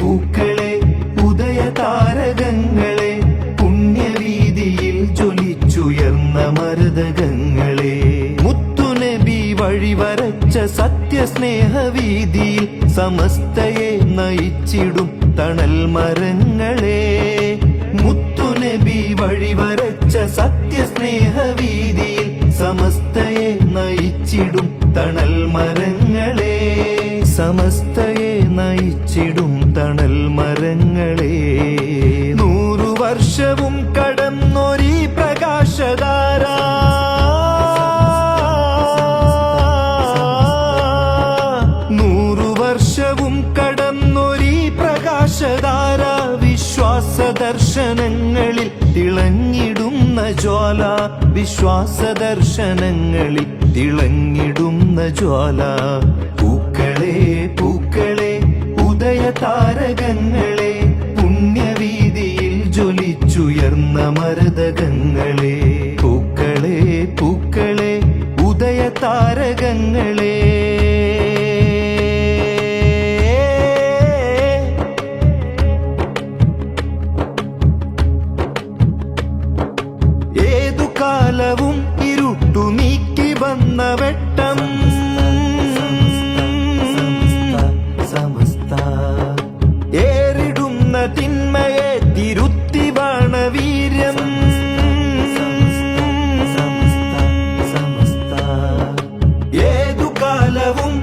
പൂക്കളെ ഉദയ താരകങ്ങളെ പുണ്യവീതിയിൽ ജ്വലിച്ചുയർന്ന മരതകങ്ങളെ. മുത്തുനബി വഴിവരച്ച സത്യസ്നേഹവീതിയിൽ സമസ്തയെ നയിച്ചിടും തണൽ മരങ്ങളെ. മുത്തുനബി വഴി വരച്ച സത്യസ്നേഹവീതിയിൽ സമസ്തയെ നയിച്ചിടും തണൽ മരങ്ങളെ. സമസ്തയെ നയിച്ചിടും ദർശനങ്ങളിൽ തിളങ്ങിടുന്ന ജ്വാല വിശ്വാസ ദർശനങ്ങളിൽ തിളങ്ങിടുന്ന ജ്വാല. പൂക്കളെ പൂക്കളെ ഉദയ താരകങ്ങളെ കാലവും ഇരുട്ടു നീക്കി വന്ന വെട്ടം. സമസ്ത ഏറിടുന്ന തിന്മയെ തിരുത്തി വീര്യം. സമസ്ത. ഏതു കാലവും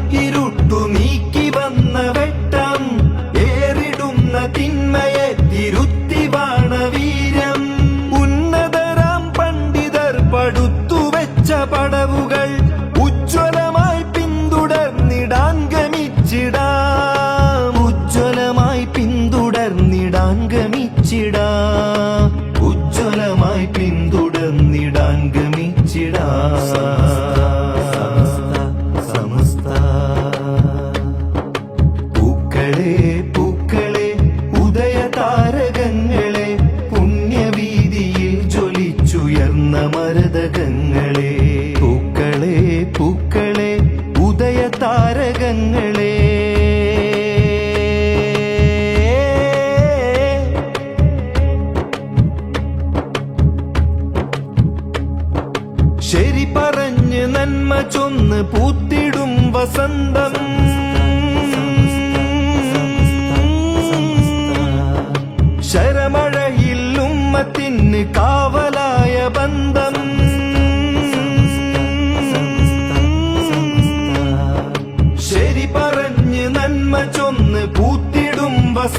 ഗമിച്ചിടാം ഉജ്ജ്വലമായി പിന്തുടർന്നിടാൻ ഗമിച്ചിടാ. സമസ്ത പൂക്കളെ പൂക്കളെ ഉദയ താരകങ്ങളെ പുണ്യവീതിയിൽ ജ്വലിച്ചുയർന്ന മരതകങ്ങളെ.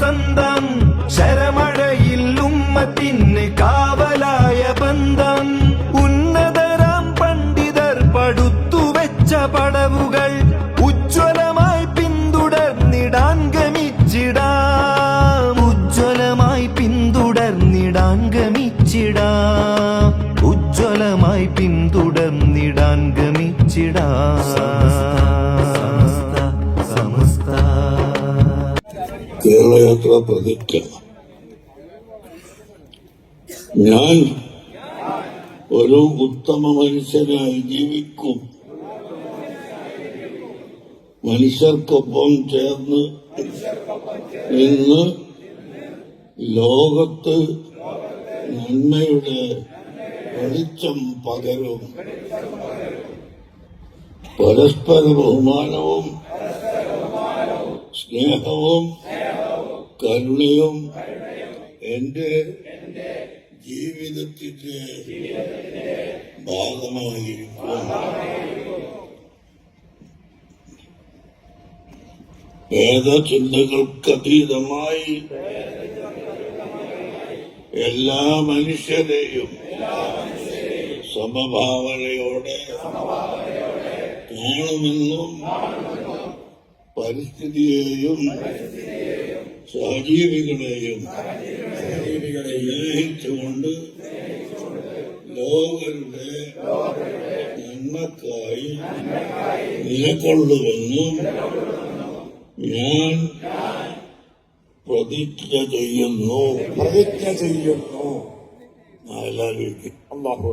വസന്തം ശരമഴയിൽ ഉമ്മത്തിന് കാവലായ ബന്ധം. ഉന്നതരാം പണ്ഡിതർ പടുത്തുവെച്ച പടവുകൾ ഉജ്ജ്വലമായി പിന്തുടർന്നിടാൻ ഗമിച്ചിടാം. ഉജ്ജ്വലമായി പിന്തുടർന്നിടാൻ ഗമിച്ചിടാം. ഉജ്ജ്വലമായി പിന്തുടർന്നിടാൻ ഗമിച്ചിടാം. കേരളയാത്ര പ്രതിജ്ഞ ഞാൻ ഒരു ഉത്തമ മനുഷ്യനായി ജീവിക്കും. മനുഷ്യർക്കൊപ്പം ചേർന്ന് ഇന്ന് ലോകത്ത് നന്മയുടെ വെളിച്ചം പകരും. പരസ്പര ബഹുമാനവും സ്നേഹവും കരുണയും എന്റെ ജീവിതത്തിന്റെ ഭാഗമായിരിക്കും. ഭേദചിന്തകൾക്കതീതമായി എല്ലാ മനുഷ്യരെയും സമഭാവനയോടെ കാണുമെന്നും പരിസ്ഥിതിയെയും സഹജീവികളെയും സ്നേഹിച്ചുകൊണ്ട് ലോകരുടെ നന്മക്കായി നിലകൊള്ളുമെന്നും ഞാൻ പ്രതിജ്ഞ ചെയ്യുന്നു. പ്രതിജ്ഞ ചെയ്യുന്നു. എല്ലാവരും അള്ളാഹു